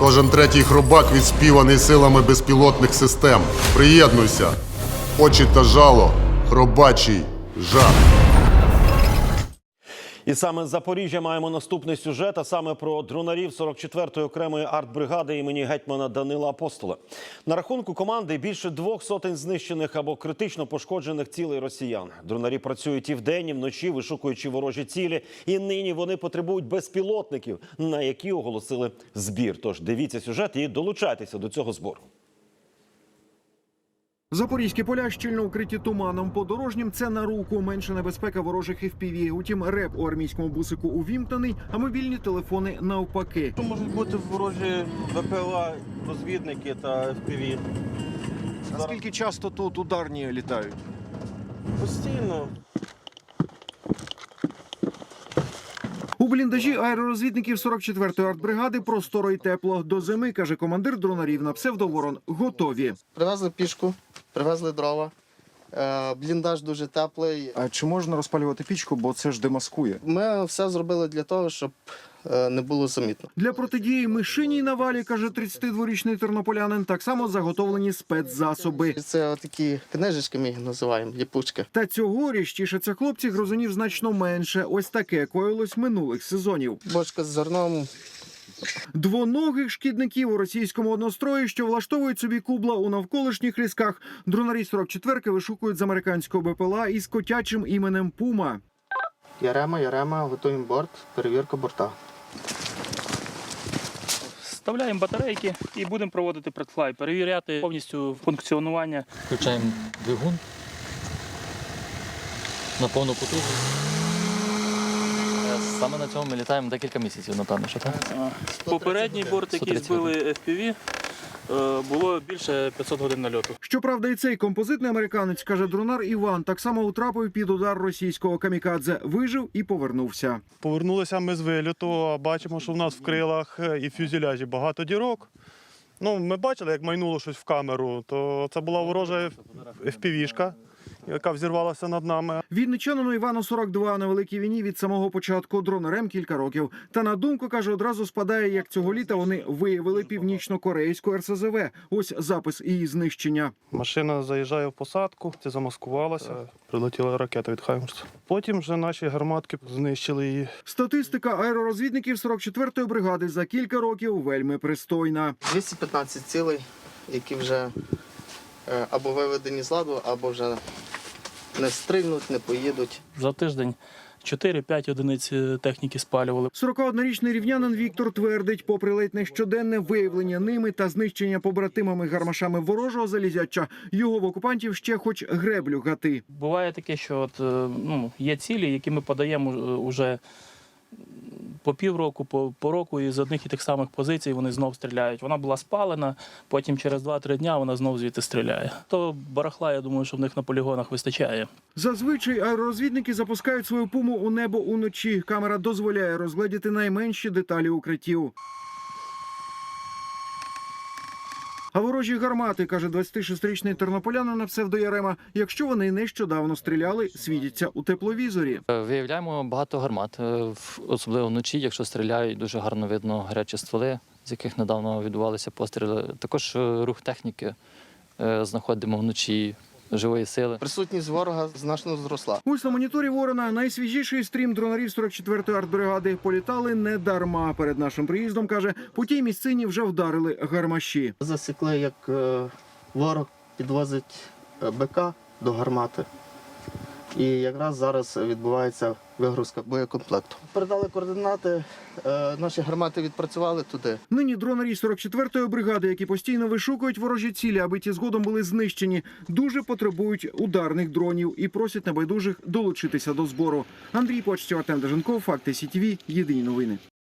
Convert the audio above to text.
Кожен третій хробак відспіваний силами безпілотних систем. Приєднуйся. Очі та жало. Хробачий жах. І саме з Запоріжжя маємо наступний сюжет, а саме про дронарів 44-ї окремої артбригади імені гетьмана Данила Апостола. На рахунку команди більше двох сотень знищених або критично пошкоджених цілей росіян. Дронарі працюють і вдень, і вночі, вишукуючи ворожі цілі. І нині вони потребують безпілотників, на які оголосили збір. Тож дивіться сюжет і долучайтеся до цього збору. Запорізькі поля щільно укриті туманом. Подорожнім це на руку. Менша небезпека ворожих FPV. Утім, реп у армійському бусику увімкнений, а мобільні телефони навпаки. Що можуть бути ворожі ВПЛА, розвідники та FPV? Наскільки часто тут ударні літають? Постійно. У бліндажі аеророзвідників 44-ї артбригади просторо й тепло. До зими каже командир дронарів на псевдоворон. Готові. Привезли пішку, привезли дрова. Е, Бліндаж дуже теплий. А чи можна розпалювати пічку, бо це ж демаскує? Ми все зробили для того, щоб е, не було замітно. Для протидії мишиній навалі каже 32-річний тернополянин. Так само заготовлені спецзасоби. Це такі книжечки, ми їх називаємо, ліпучки. Та цьогоріч тішаться хлопці грозунів значно менше. Ось таке коїлось минулих сезонів. Бочка з зерном. Двоногих шкідників у російському однострої, що влаштовують собі кубла у навколишніх лісках. Дронарі 44-ки вишукують з американського БПЛА із котячим іменем Пума. Ярема, ярема, готуємо борт, перевірка борта. Вставляємо батарейки і будемо проводити предфлай, перевіряти повністю функціонування. Включаємо двигун на повну потужність. Саме на цьому ми літаємо декілька місяців, напевно, що так? Попередній борт, який 130 збили FPV, е, було більше 500 годин нальоту. Щоправда, і цей композитний американець каже дронар Іван. Так само утрапив під удар російського камікадзе. Вижив і повернувся. Повернулися ми з виліту, а бачимо, що в нас в крилах е, і в фюзеляжі багато дірок. Ну, ми бачили, як майнуло щось в камеру, то це була ворожа FPV-шка, яка взірвалася над нами. Вінничанину Івану 42 на великій війні від самого початку дронерем кілька років. Та на думку каже, одразу спадає, як цього літа вони виявили північно-корейську РСЗВ. Ось запис її знищення. Машина заїжджає в посадку, це замаскувалася, прилетіла ракета від Хаймерса. Потім вже наші гарматки знищили її. Статистика аеророзвідників 44-ї бригади за кілька років вельми пристойна. 215 цілей, які вже або виведені з ладу, або вже не стрільнуть, не поїдуть. За тиждень 4-5 одиниць е, техніки спалювали. 41-річний рівнянин Віктор твердить, попри ледь не щоденне виявлення ними та знищення побратимами гармашами ворожого залізяча, його в окупантів ще хоч греблю гати. Буває таке, що от, е, ну, є цілі, які ми подаємо е, уже по півроку, по, по року, і з одних і тих самих позицій вони знов стріляють. Вона була спалена, потім через 2-3 дня вона знов звідти стріляє. То барахла, я думаю, що в них на полігонах вистачає. Зазвичай аеророзвідники запускають свою пуму у небо уночі. Камера дозволяє розгледіти найменші деталі укриттів. А ворожі гармати, каже 26-річний тернополянин на псевдоярема, якщо вони нещодавно стріляли, світяться у тепловізорі. Е, Виявляємо багато гармат, е, особливо вночі, якщо стріляють, дуже гарно видно гарячі стволи, з яких недавно відбувалися постріли. Також е, рух техніки знаходимо вночі живої сили. Присутність ворога значно зросла. Ось на моніторі Ворона найсвіжіший стрім дронарів 44-ї артбригади політали не дарма. Перед нашим приїздом каже, по тій місцині вже вдарили гармаші. Засікли, як е, ворог підвозить е, БК до гармати. І якраз зараз відбувається вигрузка боєкомплекту. Передали координати, е, наші гармати відпрацювали туди. Нині дронарі 44-ї бригади, які постійно вишукують ворожі цілі, аби ті згодом були знищені, дуже потребують ударних дронів і просять небайдужих долучитися до збору. Андрій Почтів, Артем Деженков, Факти СІТВ, Єдині новини.